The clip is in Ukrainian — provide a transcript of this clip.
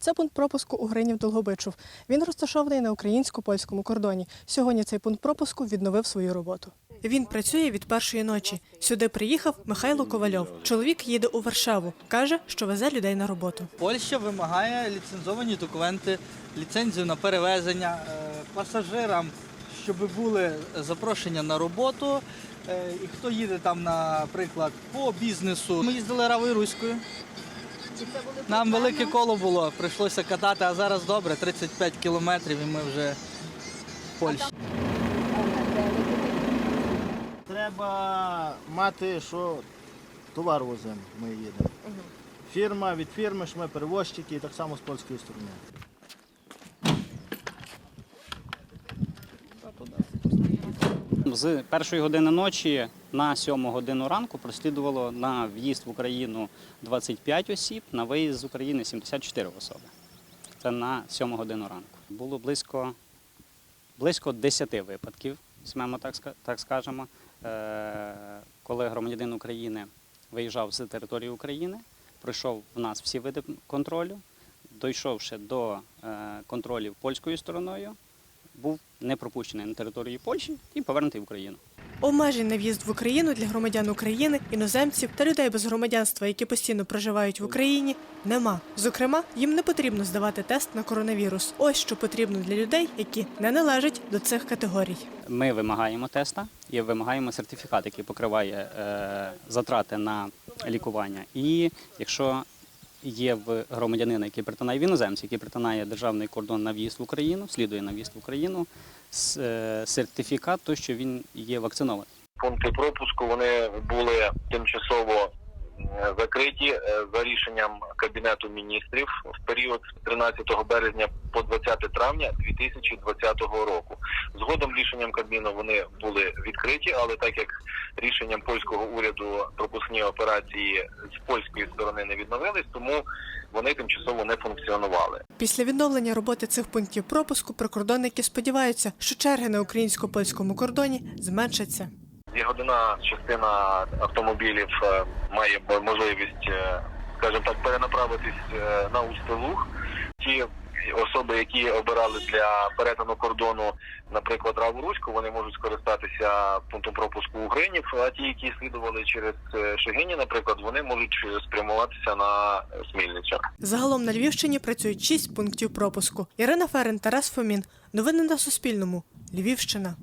Це пункт пропуску у Гринів Долгобичув. Він розташований на українсько-польському кордоні. Сьогодні цей пункт пропуску відновив свою роботу. Він працює від першої ночі. Сюди приїхав Михайло Ковальов. Чоловік їде у Варшаву. каже, що везе людей на роботу. Польща вимагає ліцензовані документи, ліцензію на перевезення е, пасажирам, щоб були запрошення на роботу. Е, І хто їде там, наприклад, по бізнесу. Ми їздили равою руською. Нам велике коло було, прийшлося катати, а зараз добре, 35 кілометрів і ми вже в Польщі. Треба мати, що товар возимо, ми їдемо. Фірма від фірми, що ми перевозчики, і так само з польської сторони. З першої години ночі на сьому годину ранку прослідувало на в'їзд в Україну 25 осіб, на виїзд з України 74 особи. Це на сьому годину ранку. Було близько, близько 10 випадків, візьмемо так, так скажемо, е, коли громадянин України виїжджав з території України, пройшов в нас всі види контролю, дійшовши до е, контролів польською стороною, був не пропущений на території Польщі і повернутий в Україну. Обмежень на в'їзд в Україну для громадян України, іноземців та людей без громадянства, які постійно проживають в Україні, нема. Зокрема, їм не потрібно здавати тест на коронавірус. Ось що потрібно для людей, які не належать до цих категорій. Ми вимагаємо теста і вимагаємо сертифікат, який покриває е, затрати на лікування. І якщо є в громадянина, який притинає в іноземці, який притинає державний кордон на в'їзд в Україну, слідує на в'їзд в Україну, е, сертифікат, то що він є вакцинований. пункти пропуску вони були тимчасово закриті е, за рішенням кабінету міністрів в період з 13 березня по 20 травня 2020 року. Згодом рішенням Кабміну вони були відкриті, але так як рішенням польського уряду пропускні операції з польської сторони не відновились, тому вони тимчасово не функціонували. Після відновлення роботи цих пунктів пропуску прикордонники сподіваються, що черги на українсько-польському кордоні зменшаться. Зігодина частина автомобілів е, має можливість, е, скажімо так, перенаправитись е, на Устилуг. Ті особи, які обирали для перетину кордону, наприклад, Раву Руську, вони можуть скористатися пунктом пропуску у Гринів, а ті, які слідували через Шегині, наприклад, вони можуть спрямуватися на Смільницю. Загалом на Львівщині працюють шість пунктів пропуску. Ірина Ферен, Тарас Фомін. Новини на Суспільному. Львівщина.